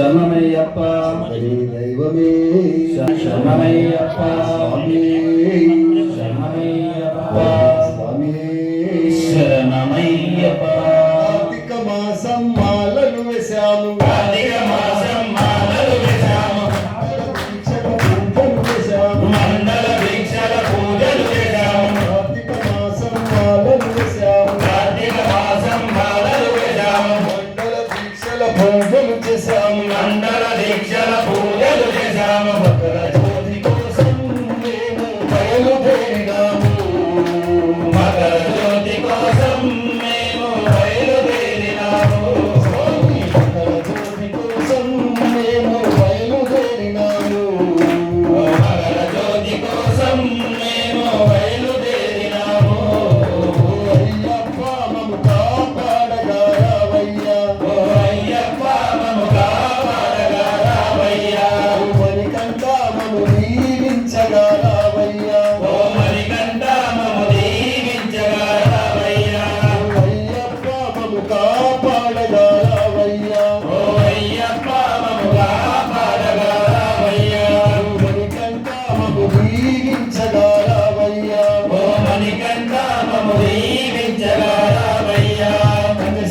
శరణమయ్యప్ప దైవమే శరణమయ్యప్ప శరణమయ్యప్ప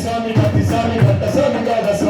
స్వామి భక్తి స్వామి భక్త స్వామి.